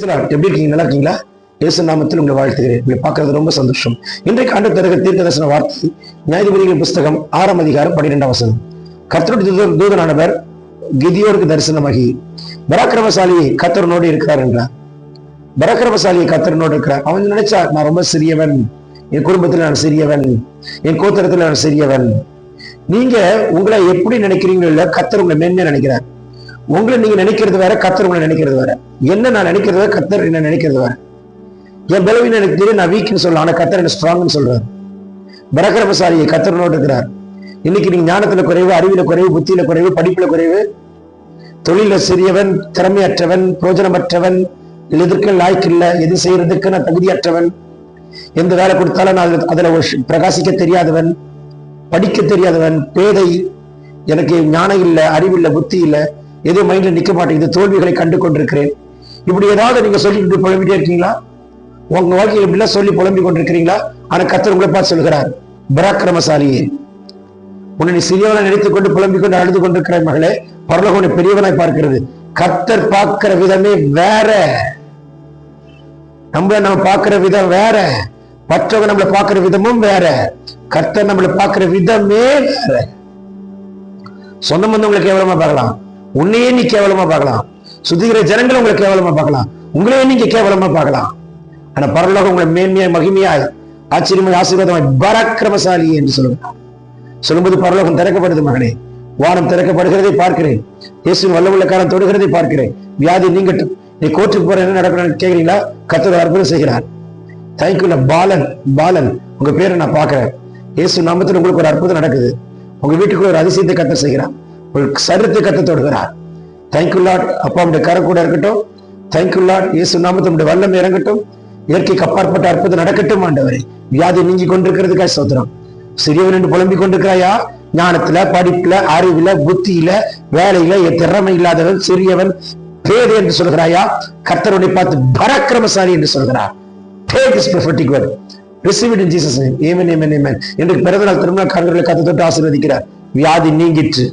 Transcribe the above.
எப்படி இருக்கீங்க? நல்லா இருக்கீங்களா? இயேசு நாமத்தில் உங்களை வாழ்த்துகிறேன். உங்களை பார்க்கறது ரொம்ப சந்தோஷம். இன்றைக்கு ஆண்டு தருக தீர்க்க தரிசன வார்த்தை நியாயபதிகள் புஸ்தகம் ஆறாம் அதிகாரம் பன்னிரெண்டாம் வசனம். கர்த்தருடைய தூதனானவர் கிதியோருக்கு தரிசனமாகி பராக்கிரமசாலியை கத்தரனோடு இருக்கிறார் என்றார். பராக்கிரமசாலியை கத்தரனோடு இருக்கிறார். அவன் நினைச்சா நான் ரொம்ப சிறியவன். என் குடும்பத்தில் நான் சிறியவன். என் கோத்தரத்தில் நான் சிறியவன். நீங்க உங்களை எப்படி நினைக்கிறீங்களோ இல்லை கத்தர் உங்களை மேன்மையா நினைக்கிறார். உங்களை நீங்க நினைக்கிறது வேற கத்தர் உங்களை நினைக்கிறது வேற. என்ன நான் நினைக்கிறது வேற கத்தர் என்ன நினைக்கிறது வேற. என் பலவீனம் எனக்கு தெரியும் நான் வீக்னு சொல்லலாம் ஆனா கத்தர் என்ன ஸ்ட்ராங்னு சொல்றாரு. பரகரமசாரியை கத்தர் இருக்கிறார். இன்னைக்கு நீங்க ஞானத்துல குறைவு அறிவில குறைவு புத்தியில குறைவு படிப்புல குறைவு. தொழில சிறியவன் திறமையற்றவன் பிரோஜனமற்றவன் எதற்கு லாய்க்கு இல்லை எது செய்யறதுக்கு நான் தகுதியற்றவன். எந்த வேலை கொடுத்தாலும் நான் அதுல- ஒரு பிரகாசிக்க தெரியாதவன் படிக்க தெரியாதவன் பேதை. எனக்கு ஞானம் இல்லை அறிவு இல்லை புத்தி இல்லை. எதுவும் மைண்ட்ல நிக்க மாட்டேங்குது தோல்விகளை கண்டு கொண்டிருக்கிறேன். இப்படி ஏதாவது நீங்க சொல்லிட்டு புலம்பிட்டே இருக்கீங்களா? உங்க வாழ்க்கையில் இப்படிலாம் சொல்லி புலம்பி கொண்டிருக்கிறீங்களா? ஆனா கத்தர் உங்களை பார்த்து சொல்கிறார் பராக்கிரமசாலியே உன்னை நீ சிறியவனை நினைத்துக் கொண்டு புலம்பிக் கொண்டு அழுது கொண்டிருக்கிற மகளே பரலோகம் பெரியவனாய் பார்க்கிறது. கர்த்தர் பார்க்கிற விதமே வேற. நம்மள நம்ம பார்க்கிற விதம் வேற. மற்றவங்க நம்மளை பார்க்கிற விதமும் வேற. கர்த்தர் நம்மளை பார்க்கிற விதமே வேற. சொந்த பந்தவங்களை கேவலமா பார்க்கலாம். உன்னையே நீ கேவலமா பார்க்கலாம். சுத்திகிற ஜனங்களை உங்களை கேவலமா பார்க்கலாம். உங்களையே நீங்க கேவலமா பார்க்கலாம். ஆனா பரலோகம் உங்களை மேன்மையாய் மகிமையாய் ஆச்சரியமாய் ஆசீர்வாதமாய் பராக்கிரமசாலி என்று சொல்லுங்க சொல்லும்போது பரலோகம் திறக்கப்படுது மகனே வானம் திறக்கப்படுகிறதை பார்க்கிறேன். இயேசு வல்லமுள்ள காலம் தொடுகிறதை பார்க்கிறேன். வியாதி நீங்கட்டும். நீ கோர்ட்டுக்கு போற என்ன நடக்கணும்னு கேக்குறீங்களா? கத்தர் அற்புதம் செய்கிறார். தேங்க்யூல பாலன் பாலன். உங்க பேரை நான் பாக்குறேன் இயேசு நாமத்தில் உங்களுக்கு ஒரு அற்புதம் நடக்குது. உங்க வீட்டுக்குள்ள ஒரு அதிசயத்தை கத்தர் செய்கிறான் ஒரு சரித்து கத்த தொடுகிறார். தேங்க்யூ லாட் அப்பா உடைய கரை கூட இருக்கட்டும் தேங்க்யூ லாட் இயேசு நாமத்தினுடைய வல்லம் இறங்கட்டும். இயற்கைக்கு அப்பாற்பட்ட அற்புதம் நடக்கட்டும் ஆண்டவரே. வியாதி நீங்கி கொண்டிருக்கிறதுக்காக சோதனம் சிறியவன் என்று புலம்பிக் கொண்டிருக்கிறாயா? ஞானத்துல படிப்புல அறிவுல புத்தியில வேலையில திறமை இல்லாதவன் சிறியவன் பேது என்று சொல்கிறாயா? கர்த்தருடைய பார்த்து பராக்கிரமசாலி என்று சொல்கிறார். Take this prophetic word. Receive it in Jesus' name. Amen, amen, amen. என்று பிறந்த நாள் திருமண காரர்களை கத்து தொட்டு ஆசீர்வதிக்கிறார். வியாதி நீங்கிற்று.